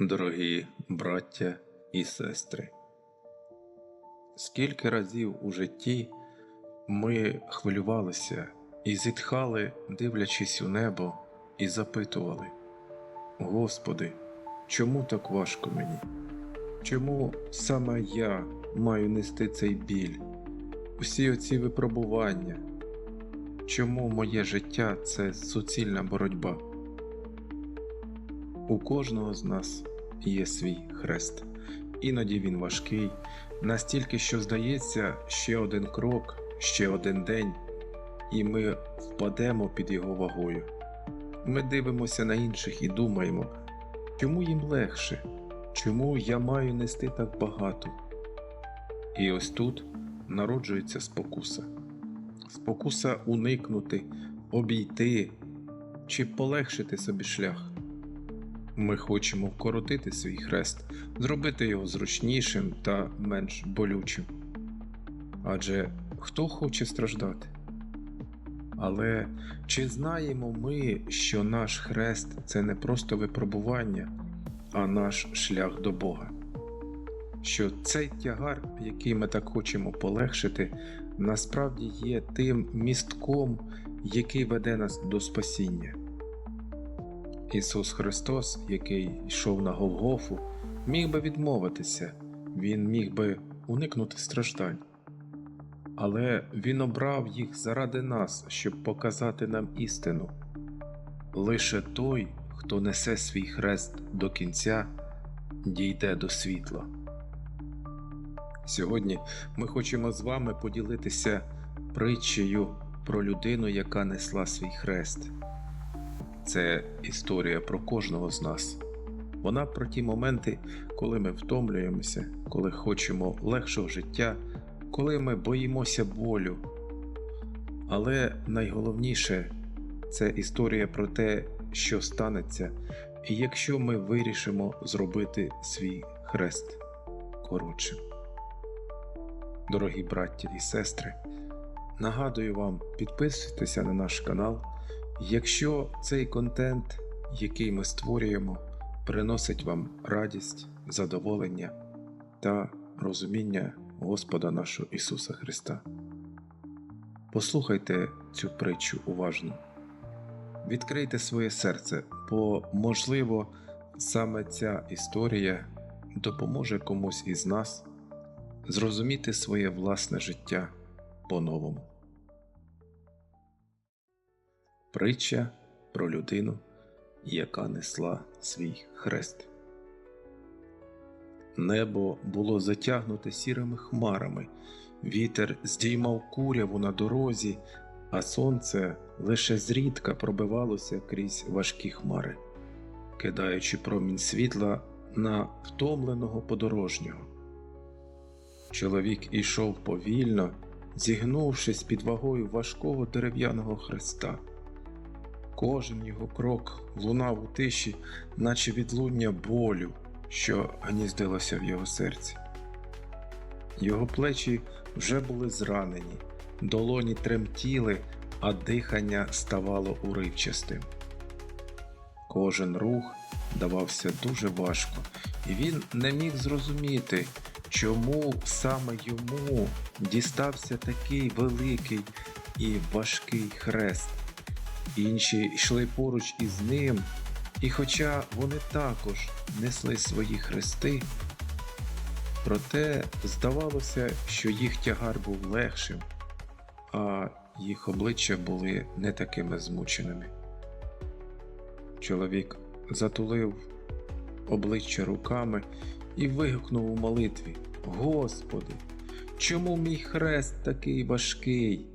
Дорогі браття і сестри, скільки разів у житті ми хвилювалися і зітхали, дивлячись у небо, і запитували: Господи, чому так важко мені? Чому саме я маю нести цей біль, усі оці випробування? Чому моє життя це суцільна боротьба? У кожного з нас є свій хрест. Іноді він важкий, настільки, що здається, ще один крок, ще один день, і ми впадемо під його вагою. Ми дивимося на інших і думаємо, чому їм легше, чому я маю нести так багато. І ось тут народжується спокуса. Спокуса уникнути, обійти чи полегшити собі шлях. Ми хочемо вкоротити свій хрест, зробити його зручнішим та менш болючим. Адже хто хоче страждати? Але чи знаємо ми, що наш хрест це не просто випробування, а наш шлях до Бога? Що цей тягар, який ми так хочемо полегшити, насправді є тим містком, який веде нас до спасіння. Ісус Христос, який йшов на Голгофу, міг би відмовитися, Він міг би уникнути страждань. Але Він обрав їх заради нас, щоб показати нам істину. Лише той, хто несе свій хрест до кінця, дійде до світла. Сьогодні ми хочемо з вами поділитися притчею про людину, яка несла свій хрест. Це історія про кожного з нас. Вона про ті моменти, коли ми втомлюємося, коли хочемо легшого життя, коли ми боїмося болю. Але найголовніше це історія про те, що станеться, якщо ми вирішимо зробити свій хрест коротшим. Дорогі браття і сестри, нагадую вам підписуйтеся на наш канал. Якщо цей контент, який ми створюємо, приносить вам радість, задоволення та розуміння Господа нашого Ісуса Христа. Послухайте цю притчу уважно. Відкрийте своє серце, бо, можливо, саме ця історія допоможе комусь із нас зрозуміти своє власне життя по-новому. Притча про людину, яка несла свій хрест. Небо було затягнуте сірими хмарами, вітер здіймав куряву на дорозі, а сонце лише зрідка пробивалося крізь важкі хмари, кидаючи промінь світла на втомленого подорожнього. Чоловік ішов повільно, зігнувшись під вагою важкого дерев'яного хреста. Кожен його крок лунав у тиші, наче відлуння болю, що гніздилося в його серці. Його плечі вже були зранені, долоні тремтіли, а дихання ставало уривчастим. Кожен рух давався дуже важко, і він не міг зрозуміти, чому саме йому дістався такий великий і важкий хрест. Інші йшли поруч із ним, і хоча вони також несли свої хрести, проте здавалося, що їх тягар був легшим, а їх обличчя були не такими змученими. Чоловік затулив обличчя руками і вигукнув у молитві: Господи, чому мій хрест такий важкий?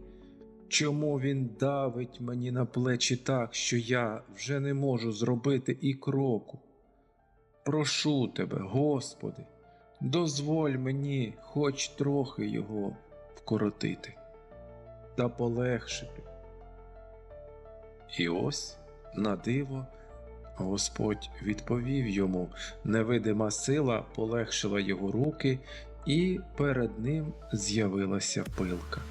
Чому він давить мені на плечі так, що я вже не можу зробити і кроку? Прошу тебе, Господи, дозволь мені хоч трохи його вкоротити та полегшити. І ось, на диво, Господь відповів йому, невидима сила полегшила його руки, і перед ним з'явилася пилка.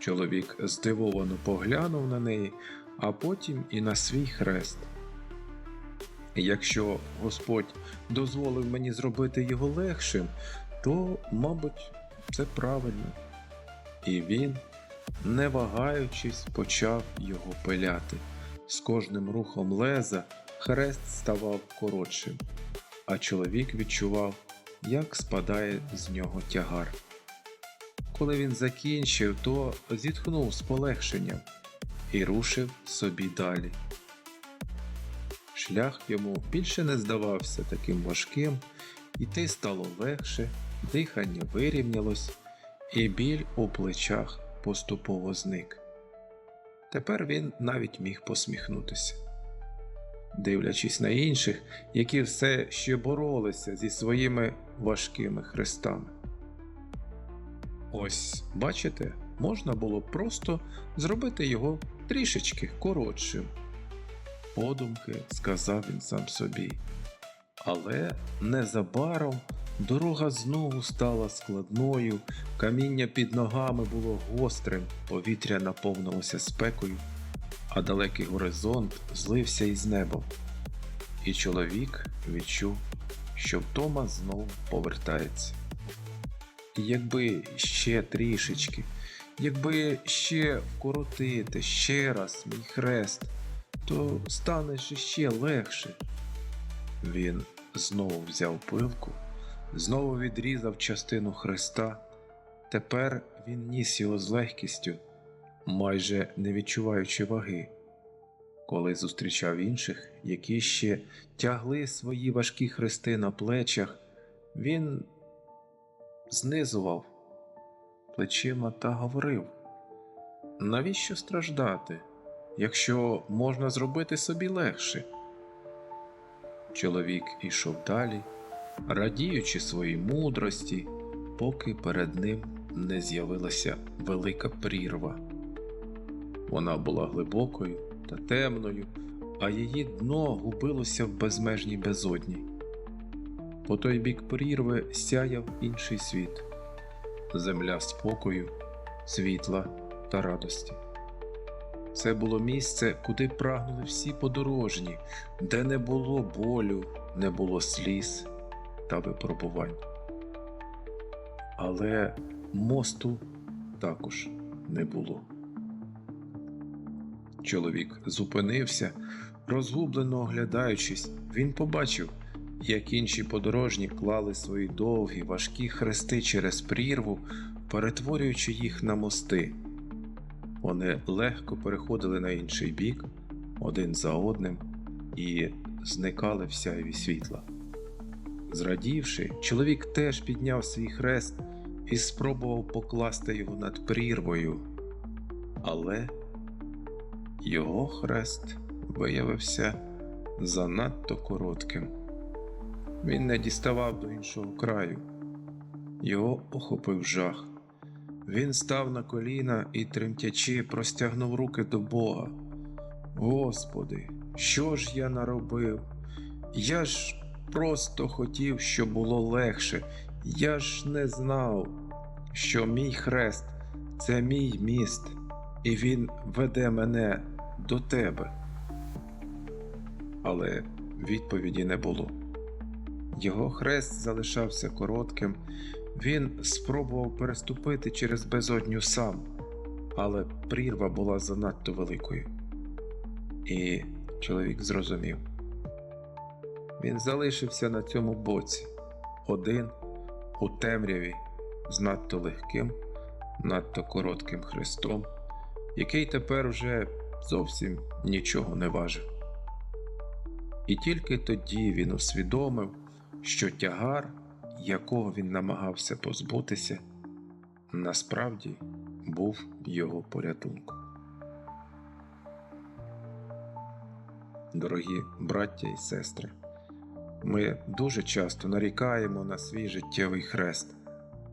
Чоловік здивовано поглянув на неї, а потім і на свій хрест. Якщо Господь дозволив мені зробити його легшим, то, мабуть, це правильно. І він, не вагаючись, почав його пиляти. З кожним рухом леза хрест ставав коротшим, а чоловік відчував, як спадає з нього тягар. Коли він закінчив, то зітхнув з полегшенням і рушив собі далі. Шлях йому більше не здавався таким важким, іти стало легше, дихання вирівнялось, і біль у плечах поступово зник. Тепер він навіть міг посміхнутися. Дивлячись на інших, які все ще боролися зі своїми важкими хрестами. Ось, бачите, можна було просто зробити його трішечки коротшим. Подумки сказав він сам собі. Але незабаром дорога знову стала складною, каміння під ногами було гострим, повітря наповнилося спекою, а далекий горизонт злився із небом. І чоловік відчув, що втома знову повертається. Якби ще трішечки, якби ще вкоротити ще раз мій хрест, то стане ще легше. Він знову взяв пилку, знову відрізав частину хреста. Тепер він ніс його з легкістю, майже не відчуваючи ваги. Коли зустрічав інших, які ще тягли свої важкі хрести на плечах, він знизував плечима та говорив: навіщо страждати, якщо можна зробити собі легше? Чоловік ішов далі, радіючи своїй мудрості, поки перед ним не з'явилася велика прірва. Вона була глибокою та темною, а її дно губилося в безмежній безодні. По той бік прірви сяяв інший світ земля спокою, світла та радості. Це було місце, куди прагнули всі подорожні, де не було болю, не було сліз та випробувань. Але мосту також не було. Чоловік зупинився, розгублено оглядаючись, він побачив, як інші подорожні клали свої довгі, важкі хрести через прірву, перетворюючи їх на мости. Вони легко переходили на інший бік, один за одним, і зникали в сяйві світла. Зрадівши, чоловік теж підняв свій хрест і спробував покласти його над прірвою, але його хрест виявився занадто коротким. Він не діставав до іншого краю. Його охопив жах. Він став на коліна і, тремтячи, простягнув руки до Бога. Господи, що ж я наробив? Я ж просто хотів, щоб було легше. Я ж не знав, що мій хрест це мій міст, і він веде мене до тебе. Але відповіді не було. Його хрест залишався коротким, він спробував переступити через безодню сам, але прірва була занадто великою. І чоловік зрозумів. Він залишився на цьому боці, один у темряві з надто легким, надто коротким хрестом, який тепер уже зовсім нічого не важив. І тільки тоді він усвідомив, що тягар, якого він намагався позбутися, насправді був його порятунком. Дорогі браття і сестри, ми дуже часто нарікаємо на свій життєвий хрест.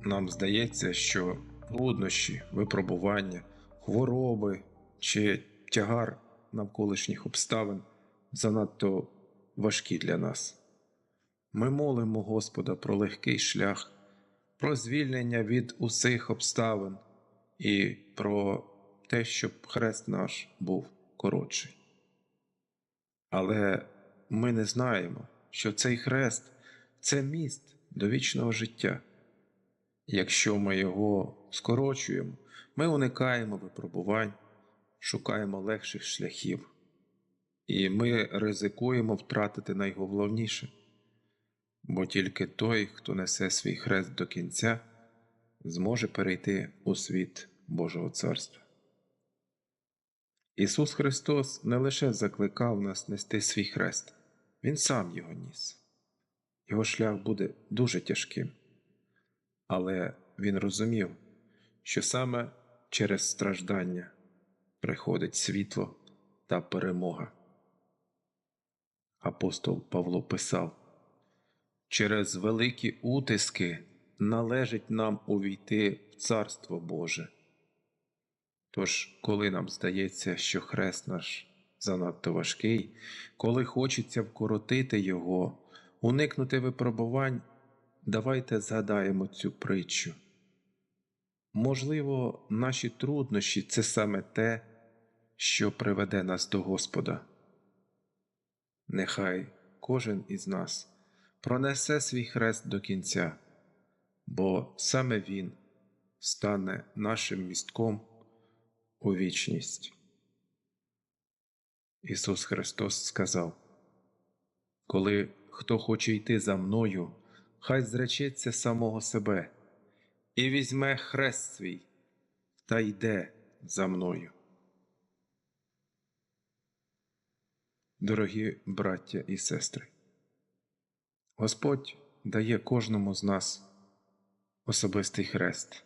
Нам здається, що труднощі, випробування, хвороби чи тягар навколишніх обставин занадто важкі для нас. Ми молимо Господа про легкий шлях, про звільнення від усіх обставин і про те, щоб хрест наш був коротший. Але ми не знаємо, що цей хрест це міст до вічного життя. Якщо ми його скорочуємо, ми уникаємо випробувань, шукаємо легших шляхів, і ми ризикуємо втратити найголовніше, бо тільки той, хто несе свій хрест до кінця, зможе перейти у світ Божого Царства. Ісус Христос не лише закликав нас нести свій хрест, Він сам його ніс. Його шлях буде дуже тяжким, але Він розумів, що саме через страждання приходить світло та перемога. Апостол Павло писав: через великі утиски належить нам увійти в Царство Боже. Тож, коли нам здається, що хрест наш занадто важкий, коли хочеться вкоротити його, уникнути випробувань, давайте згадаємо цю притчу. Можливо, наші труднощі це саме те, що приведе нас до Господа. Нехай кожен із нас пронесе свій хрест до кінця, бо саме Він стане нашим містком у вічність. Ісус Христос сказав: Коли хто хоче йти за мною, хай зречеться самого себе і візьме хрест свій та йде за мною. Дорогі браття і сестри, Господь дає кожному з нас особистий хрест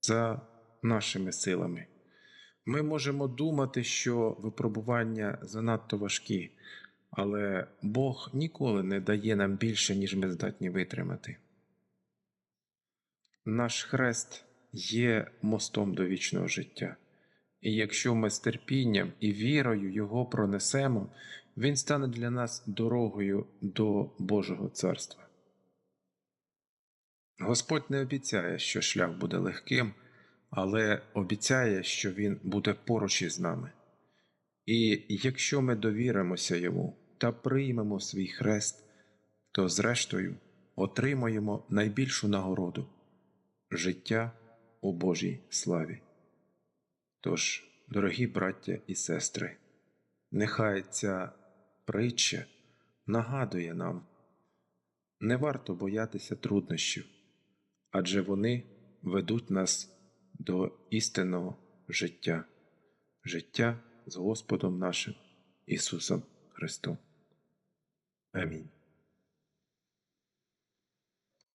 за нашими силами. Ми можемо думати, що випробування занадто важкі, але Бог ніколи не дає нам більше, ніж ми здатні витримати. Наш хрест є мостом до вічного життя, і якщо ми з терпінням і вірою його пронесемо, він стане для нас дорогою до Божого царства. Господь не обіцяє, що шлях буде легким, але обіцяє, що Він буде поруч із нами. І якщо ми довіримося Йому та приймемо свій хрест, то зрештою отримаємо найбільшу нагороду життя у Божій славі. Тож, дорогі браття і сестри, нехай ця притча нагадує нам, не варто боятися труднощів, адже вони ведуть нас до істинного життя, життя з Господом нашим Ісусом Христом. Амінь.